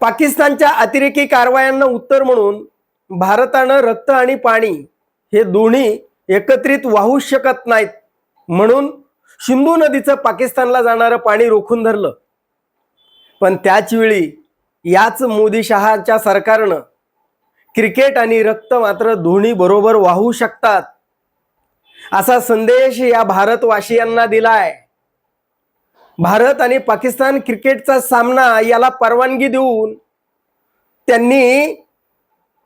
पाकिस्तानच्या अतिरेकी कारवायांना उत्तर म्हणून भारतानं रक्त आणि पाणी हे दोन्ही एकत्रित वाहू शकत नाहीत म्हणून सिंधू नदीचं पाकिस्तानला जाणारं पाणी रोखून धरलं. पण त्याचवेळी याच मोदी शहाच्या सरकारनं क्रिकेट आणि रक्त मात्र दोन्ही बरोबर वाहू शकतात असा संदेश या भारतवासियांना दिलाय. भारत आणि पाकिस्तान क्रिकेटचा सामना याला परवानगी देऊन त्यांनी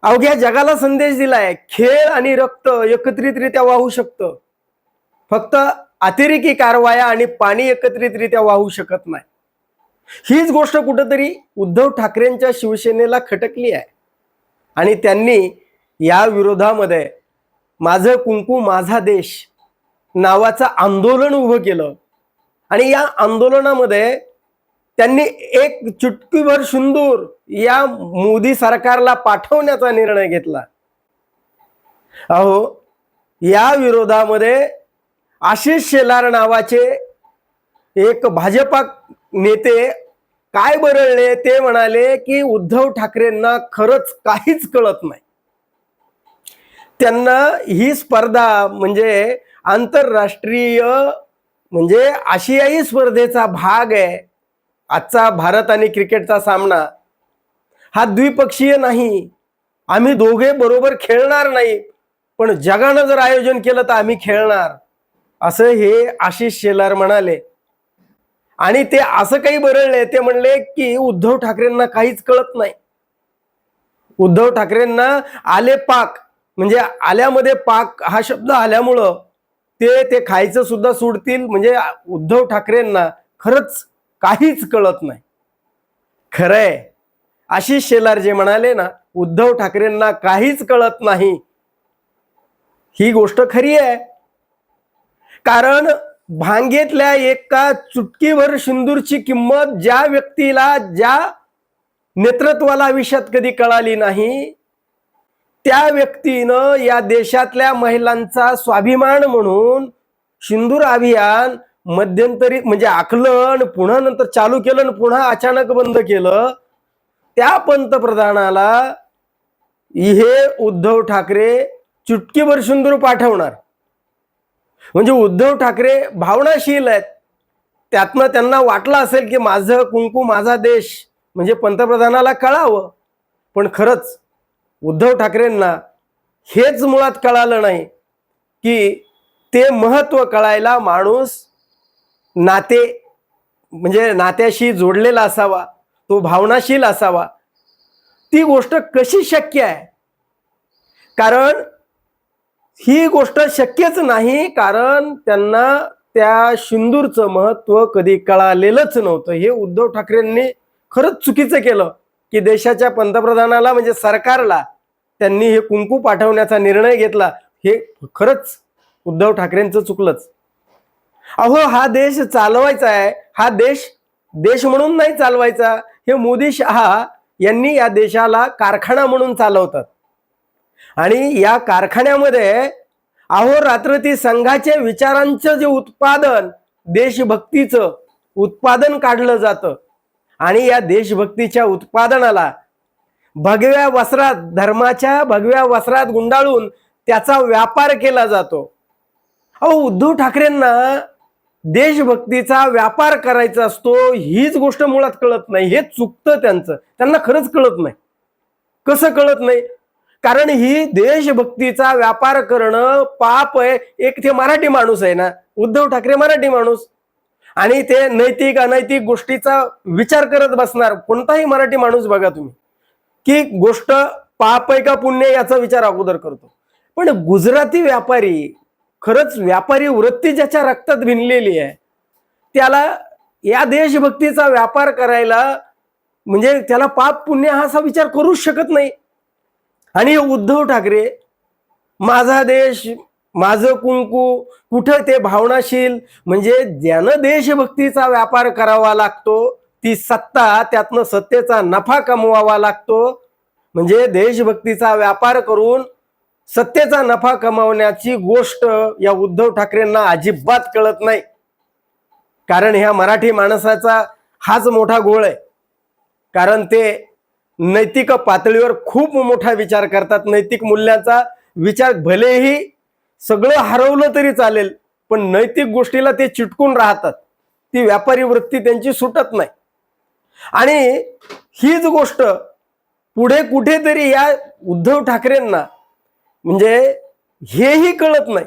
अवघ्या जगाला संदेश दिलाय. खेळ आणि रक्त एकत्रितरित्या वाहू शकतं. फक्त अतिरेकी कारवाया आणि पाणी एकत्रितरित्या वाहू शकत नाही. हीच गोष्ट कुठंतरी उद्धव ठाकरेंच्या शिवसेनेला खटकली आहे. आणि त्यांनी या विरोधामध्ये माझं कुंकू माझा देश नावाचं आंदोलन उभं केलं. आणि या आंदोलनामध्ये त्यांनी एक चुटकीभर सुंदूर या मोदी सरकारला पाठवण्याचा निर्णय घेतला. अहो या विरोधामध्ये आशिष शेलार नावाचे एक भाजपा नेते काय बरळले ते म्हणाले की उद्धव ठाकरेंना खरंच काहीच कळत नाही. त्यांना ही स्पर्धा म्हणजे आंतरराष्ट्रीय म्हणजे आशियाई स्पर्धेचा भाग आहे. आजचा भारत आणि क्रिकेटचा सामना. हा द्विपक्षीय नाही. आम्ही दोघे बरोबर खेळणार नाही. पण जगानं जर आयोजन केलं तर आम्ही खेळणार. असं हे आशिष शेलार म्हणाले. आणि ते असं काही बरळले ते म्हणले की उद्धव ठाकरेंना काहीच कळत नाही. उद्धव ठाकरेंना आले पाक म्हणजे आल्यामध्ये पाक हा शब्द आल्यामुळं ते ते खायचं सुद्धा सोडतील. म्हणजे उद्धव ठाकरेंना खरंच काहीच कळत नाही. खरंय. आशिष शेलार जे म्हणाले ना उद्धव ठाकरेंना काहीच कळत नाही. ही गोष्ट खरी आहे. कारण भांगेतल्या एका चुटकीभर सिंदूरची किंमत ज्या व्यक्तीला ज्या नेतृत्वाला आयुष्यात कधी कळाली नाही त्या व्यक्तीनं या देशातल्या महिलांचा स्वाभिमान म्हणून सिंदूर अभियान मध्यंतरी म्हणजे आखलन पुन्हा नंतर चालू केलं आणि पुन्हा अचानक बंद केलं. त्या पंतप्रधानाला हे उद्धव ठाकरे चुटकीभर सिंदूर पाठवणार. म्हणजे उद्धव ठाकरे भावनाशील आहेत. त्यातनं त्यांना वाटलं असेल की माझं कुंकू माझा देश म्हणजे पंतप्रधानाला कळावं. पण खरंच उद्धव ठाकरेंना हेच मुळात कळालं नाही की ते महत्त्व कळायला माणूस नाते म्हणजे नात्याशी जोडलेला असावा तो भावनाशील असावा. ती गोष्ट कशी शक्य आहे? कारण ही गोष्ट शक्यच नाही कारण त्यांना त्या शिंदूरचं महत्त्व कधी कळालेलंच नव्हतं. हे उद्धव ठाकरेंनी खरंच चुकीचं केलं की देशाच्या पंतप्रधानाला म्हणजे सरकारला त्यांनी हे कुंकू पाठवण्याचा निर्णय घेतला हे खरंच उद्धव ठाकरेंचं चुकलंच. अहो हा देश चालवायचा आहे हा देश देश म्हणून नाही चालवायचा. हे मोदी शहा यांनी या देशाला कारखाना म्हणून चालवतात. आणि या कारखान्यामध्ये अहोरात्र ती संघाच्या विचारांचं जे उत्पादन देशभक्तीचं उत्पादन काढलं जातं. आणि या देशभक्तीच्या उत्पादनाला भगव्या वस्त्रात धर्माच्या भगव्या वस्त्रात गुंडाळून त्याचा व्यापार केला जातो. अहो उद्धव ठाकरेंना देशभक्तीचा व्यापार करायचा असतो हीच गोष्ट मुळात कळत नाही. हे चुकतं त्यांचं. त्यांना खरंच कळत नाही. कसं कळत नाही? कारण ही देशभक्तीचा व्यापार करणं पाप आहे. एक ते मराठी माणूस आहे ना. उद्धव ठाकरे मराठी माणूस. आणि ते नैतिक अनैतिक गोष्टीचा विचार करत बसणार. कोणताही मराठी माणूस बघा तुम्ही. की गोष्ट पाप आहे का पुण्य याचा विचार अगोदर करतो. पण गुजराती व्यापारी खरंच व्यापारी वृत्ती ज्याच्या रक्तात भिनलेली आहे त्याला या देशभक्तीचा व्यापार करायला म्हणजे त्याला पाप पुण्य हा असा विचार करूच शकत नाही. आणि उद्धव ठाकरे माझा देश माझं कुंकू कुठं ते भावनाशील म्हणजे ज्यानं देशभक्तीचा व्यापार करावा लागतो ती सत्ता त्यातनं सत्तेचा नफा कमवावा लागतो. म्हणजे देशभक्तीचा व्यापार करून सत्तेचा नफा कमावण्याची गोष्ट या उद्धव ठाकरेंना अजिबात कळत नाही. कारण ह्या मराठी माणसाचा हाच मोठा गोळ आहे. कारण ते नैतिक पातळीवर खूप मोठा विचार करतात. नैतिक मूल्यांचा विचार भलेही सगळं हरवलं तरी चालेल पण नैतिक गोष्टीला ते चिटकून राहतात. ती व्यापारी वृत्ती त्यांची सुटत नाही. आणि हीच गोष्ट पुढे कुठेतरी या उद्धव ठाकरेंना म्हणजे हेही कळत नाही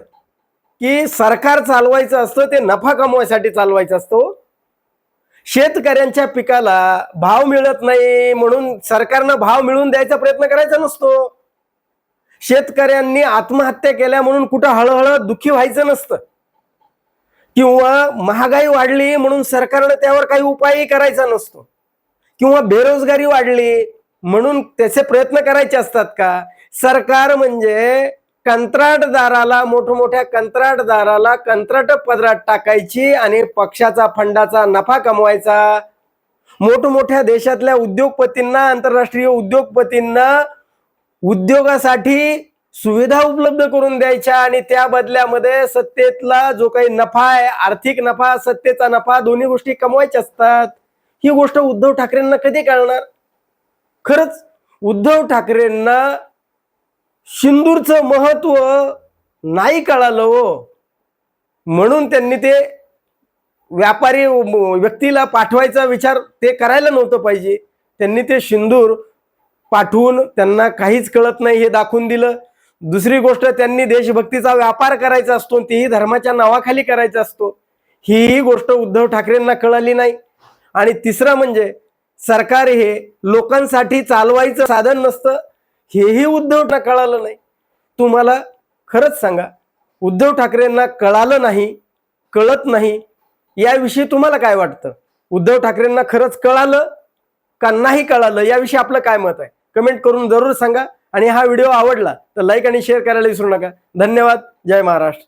की सरकार चालवायचं असतं ते नफा कमवायसाठी चालवायचं असतो. शेतकऱ्यांच्या पिकाला भाव मिळत नाही म्हणून सरकारनं भाव मिळवून द्यायचा प्रयत्न करायचा नसतो. शेतकऱ्यांनी आत्महत्या केल्या म्हणून कुठं हळहळ दुःखी व्हायचं नसतं. किंवा महागाई वाढली म्हणून सरकारनं त्यावर काही उपायही करायचा नसतो. किंवा बेरोजगारी वाढली म्हणून त्याचे प्रयत्न करायचे असतात का? सरकार म्हणजे कंत्राटदाराला मोठमोठ्या कंत्राटदाराला कंत्राट पदरात टाकायची आणि पक्षाचा फंडाचा नफा कमवायचा. मोठमोठ्या देशातल्या उद्योगपतींना आंतरराष्ट्रीय उद्योगपतींना उद्योगासाठी सुविधा उपलब्ध करून द्यायच्या आणि त्या बदल्यामध्ये सत्तेतला जो काही नफा आहे आर्थिक नफा सत्तेचा नफा दोन्ही गोष्टी कमवायच्या असतात. ही गोष्ट उद्धव ठाकरेंना कधी कळणार? खरंच उद्धव ठाकरेंना सिंदूरचं महत्त्व नाही कळालं हो. म्हणून त्यांनी ते व्यापारी व्यक्तीला पाठवायचा विचार ते करायला नव्हतं पाहिजे. त्यांनी ते सिंदूर पाठवून त्यांना काहीच कळत नाही हे दाखवून दिलं. दुसरी गोष्ट त्यांनी देशभक्तीचा व्यापार करायचा असतो तेही धर्माच्या नावाखाली करायचा असतो. ही गोष्ट उद्धव ठाकरेंना कळाली नाही. आणि तिसरं म्हणजे सरकार हे लोकांसाठी चालवायचं साधन नसतं. हेही उद्धवना कळालं नाही. तुम्हाला खरंच सांगा उद्धव ठाकरेंना कळालं नाही कळत नाही याविषयी तुम्हाला काय वाटतं? उद्धव ठाकरेंना खरंच कळालं का नाही कळालं? याविषयी आपलं काय मत आहे? कमेंट करून जरूर सांगा आणि हा व्हिडिओ आवडला तर लाईक आणि शेअर करायला विसरू नका. धन्यवाद. जय महाराष्ट्र.